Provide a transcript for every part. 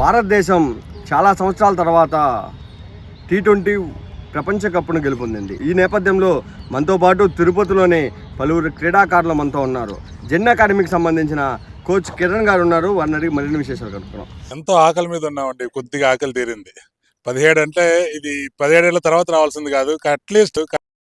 భారతదేశం చాలా సంవత్సరాల తర్వాత టీ ట్వంటీ ప్రపంచ కప్ను గెలుపొందింది. ఈ నేపథ్యంలో మనతో పాటు తిరుపతిలోనే పలువురు క్రీడాకారులు మనతో ఉన్నారు. జెన్ అకాడమీకి సంబంధించిన కోచ్ కిరణ్ గారు ఉన్నారు. వారిని అడిగి మరిన్ని విశేషాలు కనుక్కున్నాం ఎంతో ఆకలి మీద ఉన్నామండి. కొద్దిగా ఆకలి తీరింది. పదిహేడు అంటే ఇది పదిహేడేళ్ళ తర్వాత రావాల్సింది కాదు. అట్లీస్ట్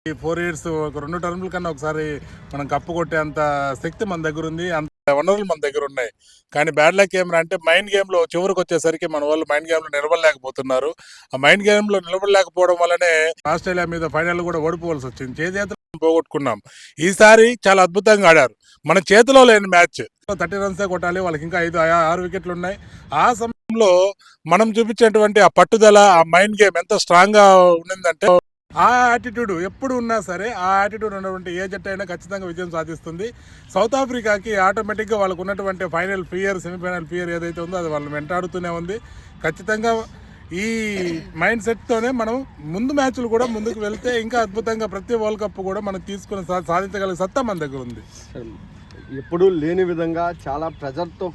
ఈ ఫోర్ ఇయర్స్ ఒక రెండు టర్ముల కన్నా ఒకసారి మనం కప్పు కొట్టేంత శక్తి మన దగ్గర ఉంది. అంత వనరులు మన దగ్గర ఉన్నాయి. కానీ బ్యాడ్ లక్ ఏమరా అంటే మైండ్ గేమ్లో చివరికి వచ్చేసరికి మన వాళ్ళు మైండ్ గేమ్లో నిలబడలేకపోతున్నారు. ఆ మైండ్ గేమ్లో నిలబడలేకపోవడం వల్లనే ఆస్ట్రేలియా మీద ఫైనల్ కూడా ఓడిపోవాల్సి వచ్చింది. చేతి పోగొట్టుకున్నాం. ఈసారి చాలా అద్భుతంగా ఆడారు. మన చేతిలో లేని మ్యాచ్. థర్టీ రన్సే కొట్టాలి వాళ్ళకి ఇంకా ఐదు ఆరు వికెట్లు ఉన్నాయి. ఆ సమయంలో మనం చూపించేటువంటి ఆ పట్టుదల ఆ మైండ్ గేమ్ ఎంత స్ట్రాంగ్గా ఉండిందంటే ఆ యాటిట్యూడ్ ఎప్పుడు ఉన్నా సరే ఆ యాటిట్యూడ్ ఉన్నటువంటి ఏ జట్టు అయినా ఖచ్చితంగా విజయం సాధిస్తుంది. సౌత్ ఆఫ్రికాకి ఆటోమేటిక్గా వాళ్ళకు ఉన్నటువంటి ఫైనల్ ఫియర్ సెమీఫైనల్ ఫియర్ ఏదైతే ఉందో అది వాళ్ళు వెంటాడుతూనే ఉంది. ఖచ్చితంగా ఈ మైండ్ సెట్తోనే మనం ముందు మ్యాచ్లు కూడా ముందుకు వెళ్తే ఇంకా అద్భుతంగా ప్రతి వరల్డ్ కప్ కూడా మనం తీసుకుని సా- సాధించగల సత్తా మన దగ్గర ఉంది. ఎప్పుడూ లేని విధంగా చాలా ప్రెజర్తో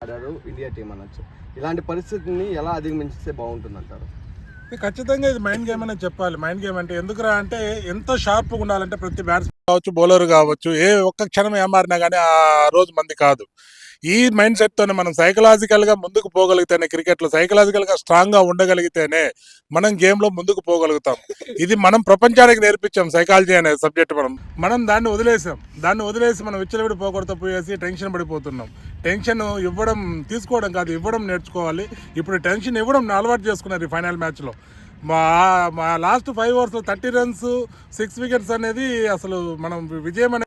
ఆడారు ఇండియా టీం అనొచ్చు ఇలాంటి పరిస్థితిని ఎలా అధిగమించితే బాగుంటుంది అంటారు ఖచ్చితంగా ఇది మైండ్ గేమ్ అనేది చెప్పాలి. మైండ్ గేమ్ అంటే ఎందుకురా అంటే ఎంత షార్ప్గా ఉండాలంటే ప్రతి బ్యాట్స్మెన్ కావచ్చు బౌలర్ కావచ్చు ఏ ఒక్క క్షణం ఏమారినా కానీ ఆ రోజు మంది కాదు. ఈ మైండ్ సెట్తోనే మనం సైకలాజికల్గా ముందుకు పోగలిగితేనే క్రికెట్లో సైకలాజికల్గా స్ట్రాంగ్గా ఉండగలిగితేనే మనం గేమ్లో ముందుకు పోగలుగుతాం. ఇది మనం ప్రపంచానికి నేర్పించాం సైకాలజీ అనే సబ్జెక్ట్ మనం. మనం దాన్ని వదిలేసాం. దాన్ని వదిలేసి మనం విచ్చలవిడి పోకూడదు పోయేసి టెన్షన్ పడిపోతున్నాం. టెన్షన్ ఇవ్వడం తీసుకోవడం కాదు ఇవ్వడం నేర్చుకోవాలి. ఇప్పుడు టెన్షన్ ఇవ్వడం అలవాటు చేసుకున్నారు ఈ ఫైనల్ మ్యాచ్లో మా మా లాస్ట్ ఫైవ్ ఓవర్స్లో థర్టీ రన్స్ సిక్స్ వికెట్స్ అనేది అసలు మనం విజయం అనే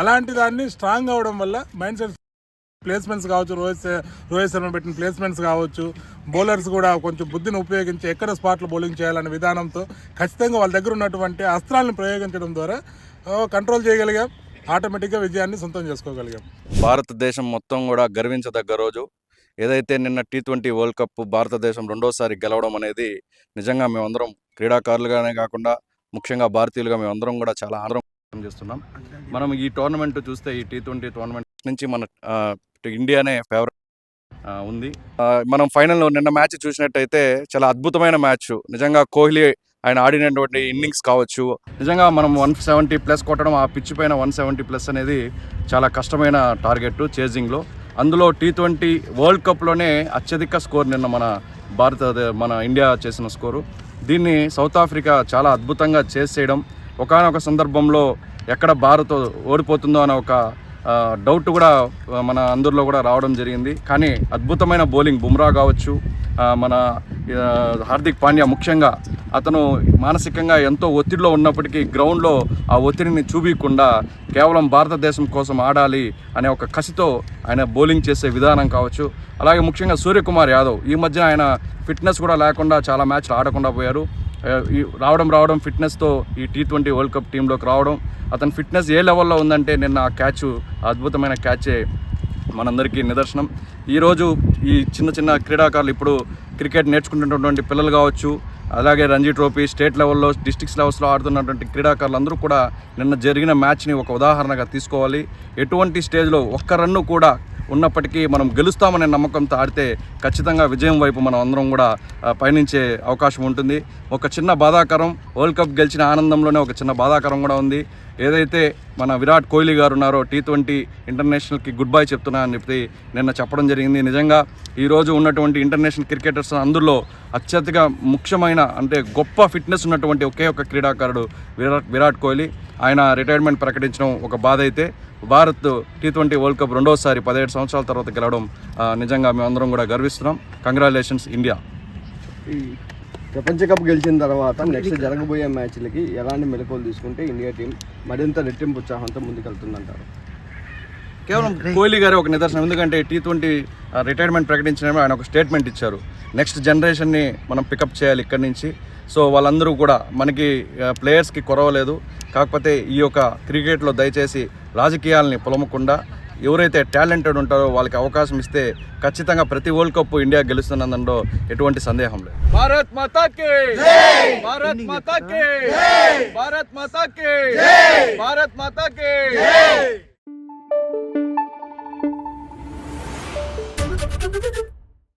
అలాంటి దాన్ని స్ట్రాంగ్ అవడం వల్ల మైండ్ సెట్ ప్లేస్మెంట్స్ కావచ్చు రోహిత్ రోహిత్ శర్మ పెట్టిన ప్లేస్మెంట్స్ కావచ్చు బౌలర్స్ కూడా కొంచెం బుద్ధిని ఉపయోగించి ఎక్కడ స్పాట్లో బౌలింగ్ చేయాలనే విధానంతో ఖచ్చితంగా వాళ్ళ దగ్గర ఉన్నటువంటి అస్త్రాలను ప్రయోగించడం ద్వారా కంట్రోల్ చేయగలిగాం. ఆటోమేటిక్గా విజయాన్ని సొంతం చేసుకోగలిగాం. భారతదేశం మొత్తం కూడా గర్వించదగ్గ రోజు. ఏదైతే నిన్న టీ ట్వంటీ వరల్డ్ కప్ భారతదేశం రెండోసారి గెలవడం అనేది నిజంగా మేమందరం క్రీడాకారులుగానే కాకుండా ముఖ్యంగా భారతీయులుగా మేమందరం కూడా చాలా ఆనందం చేస్తున్నాం. మనం ఈ టోర్నమెంట్ చూస్తే ఈ టీ ట్వంటీ టోర్నమెంట్ నుంచి మన ఇండియానే ఫేవరెట్. ఉంది. మనం ఫైనల్లో నిన్న మ్యాచ్ చూసినట్టయితే చాలా అద్భుతమైన మ్యాచ్. నిజంగా కోహ్లీ ఆయన ఆడినటువంటి ఇన్నింగ్స్ కావచ్చు. నిజంగా మనం వన్ సెవెంటీ ప్లస్ కొట్టడం ఆ పిచ్ పైన వన్ సెవెంటీ ప్లస్ అనేది చాలా కష్టమైన టార్గెట్ చేజింగ్లో. అందులో టీ ట్వంటీ వరల్డ్ కప్లోనే అత్యధిక స్కోర్ నిన్న మన భారత మన ఇండియా చేసిన స్కోరు. దీన్ని సౌత్ ఆఫ్రికా చాలా అద్భుతంగా చేసేయడం ఒకానొక సందర్భంలో ఎక్కడ భారత్ ఓడిపోతుందో అనే ఒక డౌట్ కూడా మన అందరిలో కూడా రావడం జరిగింది. కానీ అద్భుతమైన బౌలింగ్. బుమ్రా కావచ్చు మన హార్దిక్ పాండ్యా ముఖ్యంగా అతను మానసికంగా ఎంతో ఒత్తిడిలో ఉన్నప్పటికీ గ్రౌండ్లో ఆ ఒత్తిడిని చూపించకుండా కేవలం భారతదేశం కోసం ఆడాలి అనే ఒక కసితో ఆయన బౌలింగ్ చేసే విధానం కావచ్చు. అలాగే ముఖ్యంగా సూర్యకుమార్ యాదవ్ ఈ మధ్య ఆయన ఫిట్నెస్ కూడా లేకుండా చాలా మ్యాచ్లు ఆడకుండా పోయారు. రావడం రావడం ఫిట్నెస్తో ఈ టీ ట్వంటీ వరల్డ్ కప్ టీంలోకి రావడం అతని ఫిట్నెస్ ఏ లెవెల్లో ఉందంటే నిన్న ఆ క్యాచ్ అద్భుతమైన క్యాచే మనందరికీ నిదర్శనం. ఈరోజు ఈ చిన్న చిన్న క్రీడాకారులు ఇప్పుడు క్రికెట్ నేర్చుకుంటున్నటువంటి పిల్లలు కావచ్చు అలాగే రంజీ ట్రోఫీ స్టేట్ లెవెల్లో డిస్టిక్స్ లెవెల్స్లో ఆడుతున్నటువంటి క్రీడాకారులు అందరూ కూడా నిన్న జరిగిన మ్యాచ్ని ఒక ఉదాహరణగా తీసుకోవాలి. ఎటువంటి స్టేజ్లో ఒక్క రన్ను కూడా ఉన్నప్పటికీ మనం గెలుస్తామనే నమ్మకంతో ఆడితే ఖచ్చితంగా విజయం వైపు మనం అందరం కూడా పయనించే అవకాశం ఉంటుంది. ఒక చిన్న బాధాకరం వరల్డ్ కప్ గెలిచిన ఆనందంలోనే ఒక చిన్న బాధాకరం కూడా ఉంది. ఏదైతే మన విరాట్ కోహ్లీ గారు ఉన్నారో టీ ట్వంటీ ఇంటర్నేషనల్కి గుడ్ బై చెప్తున్నా అని చెప్పి నిన్న చెప్పడం జరిగింది. నిజంగా ఈరోజు ఉన్నటువంటి ఇంటర్నేషనల్ క్రికెటర్స్ అందులో అత్యధిక ముఖ్యమైన అంటే గొప్ప ఫిట్నెస్ ఉన్నటువంటి ఒకే ఒక క్రీడాకారుడు విరాట్ విరాట్ కోహ్లీ. ఆయన రిటైర్మెంట్ ప్రకటించడం ఒక బాధ అయితే Bharat T twenty World Cup రెండోసారి పదిహేడు సంవత్సరాల తర్వాత గెలవడం నిజంగా మేమందరం కూడా గర్విస్తున్నాం. కంగ్రాచులేషన్స్ ఇండియా ప్రపంచ కప్ గెలిచిన తర్వాత నెక్స్ట్ జరగబోయే మ్యాచ్లకి ఎలాంటి మెలకువలు తీసుకుంటే ఇండియా టీం మరింత రెట్టింపు ఉత్సాహంతో ముందుకెళ్తుందంటారు? కేవలం కోహ్లీ గారు ఒక నిదర్శనం. ఎందుకంటే టీ ట్వంటీ రిటైర్మెంట్ ప్రకటించిన ఆయన ఒక స్టేట్మెంట్ ఇచ్చారు. నెక్స్ట్ జనరేషన్ని మనం పికప్ చేయాలి ఇక్కడి నుంచి. సో వాళ్ళందరూ కూడా మనకి ప్లేయర్స్కి కొరవలేదు. కాకపోతే ఈ యొక్క క్రికెట్లో దయచేసి రాజకీయాలని పొలమకుండా ఎవరైతే టాలెంటెడ్ ఉంటారో వాళ్ళకి అవకాశం ఇస్తే ఖచ్చితంగా ప్రతి వరల్డ్ కప్ ఇండియా గెలుస్తున్నదంలో ఎటువంటి సందేహం లేదు. భారత్ మాతా కే భారత్ మాతా కే భారత్ మాతా కే భారత్ మాతా